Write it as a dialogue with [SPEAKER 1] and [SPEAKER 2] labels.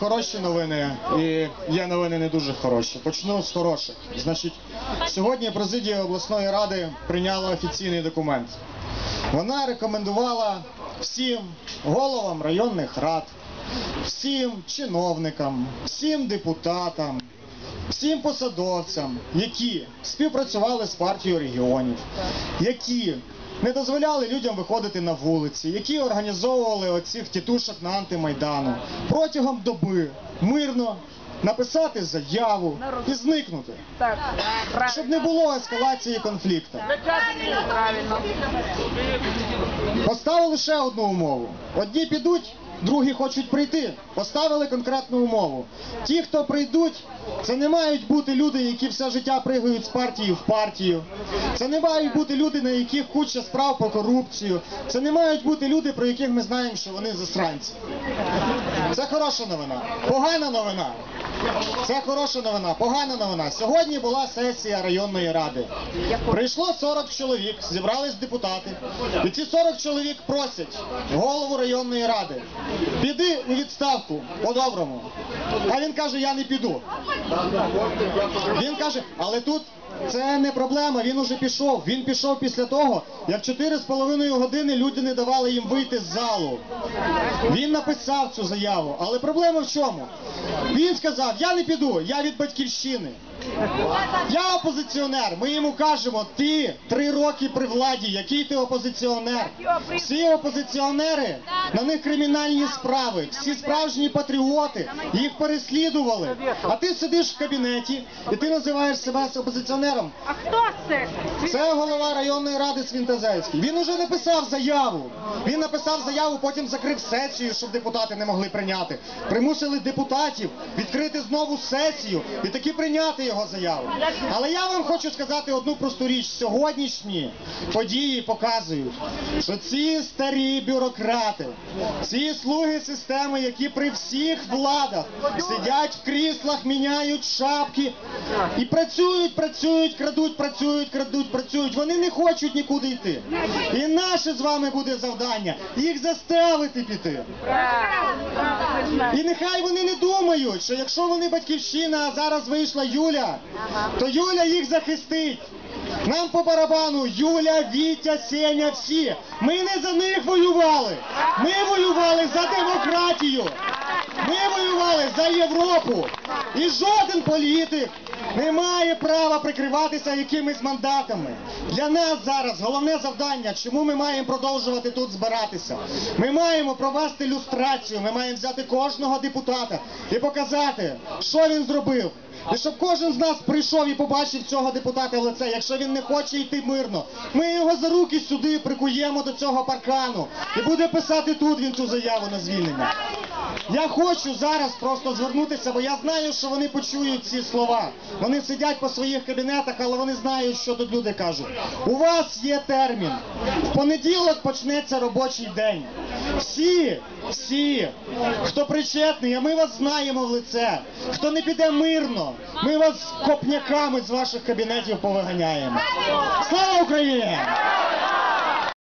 [SPEAKER 1] хороші новини і є новини не дуже хороші. Почну з хороших. Значить, сьогодні президія обласної ради прийняла офіційний документ. Вона рекомендувала всім головам районних рад, всім чиновникам, всім депутатам, всім посадовцям, які співпрацювали з партією регіонів, які не дозволяли людям виходити на вулиці, які організовували оцих тітушок на антимайдану протягом доби мирно написати заяву і зникнути,
[SPEAKER 2] Так,
[SPEAKER 1] щоб не було ескалації конфлікту.
[SPEAKER 2] Правильно.
[SPEAKER 1] Поставили ще одну умову. Одні підуть, другі хочуть прийти. Поставили конкретну умову. Ті, хто прийдуть, це не мають бути люди, які все життя пригають з партії в партію. Це не мають бути люди, на яких куча справ про корупцію. Це не мають бути люди, про яких ми знаємо, що вони засранці. Це хороша новина. Погана новина. Це хороша новина. Погана новина. Сьогодні була сесія районної ради. Прийшло 40 чоловік, зібрались депутати. І ці 40 чоловік просять голову районної ради. Піди у відставку по-доброму. А він каже, я не піду. Він каже, але тут це не проблема, він уже пішов. Він пішов після того, як 4,5 години люди не давали їм вийти з залу. Він написав цю заяву. Але проблема в чому? Він сказав, я не піду, я від батьківщини. Я опозиціонер. Ми йому кажемо, ти три роки при владі, який ти опозиціонер? Всі опозиціонери, на них кримінальні справи, всі справжні патріоти, їх переслідували. А ти сидиш в кабінеті і ти називаєш себе опозиціонером.
[SPEAKER 2] А хто це?
[SPEAKER 1] Це голова районної ради Свінтазельський. Він уже написав заяву. Він написав заяву, потім закрив сесію, щоб депутати не могли прийняти. Примусили депутатів відкрити знову сесію і таки прийняти його заяву. Але я вам хочу сказати одну просту річ. Сьогоднішні події показують, що ці старі бюрократи, ці слуги системи, які при всіх владах сидять в кріслах, міняють шапки і працюють, працюють, крадуть, працюють, крадуть, працюють. Вони не хочуть нікуди йти. І наше з вами буде завдання їх заставити піти. І нехай вони не думають, що якщо вони батьківщина, а зараз вийшла То Юля їх захистить. Нам по барабану Юля, Вітя, Сеня, всі. Ми не за них воювали. Ми воювали за демократію. Ми воювали за Європу. І жоден політик не має права прикриватися якимись мандатами. Для нас зараз головне завдання, чому ми маємо продовжувати тут збиратися. Ми маємо провести люстрацію, ми маємо взяти кожного депутата і показати, що він зробив. І щоб кожен з нас прийшов і побачив цього депутата в лице, якщо він не хоче йти мирно, ми його за руки сюди прикуємо до цього паркану і буде писати тут він цю заяву на звільнення. Я хочу зараз просто звернутися, бо я знаю, що вони почують ці слова. Вони сидять по своїх кабінетах, але вони знають, що тут люди кажуть. У вас є термін. В понеділок почнеться робочий день. Всі, всі, хто причетний, а ми вас знаємо в лице, хто не піде мирно, ми вас копняками з ваших кабінетів повиганяємо. Слава Україні!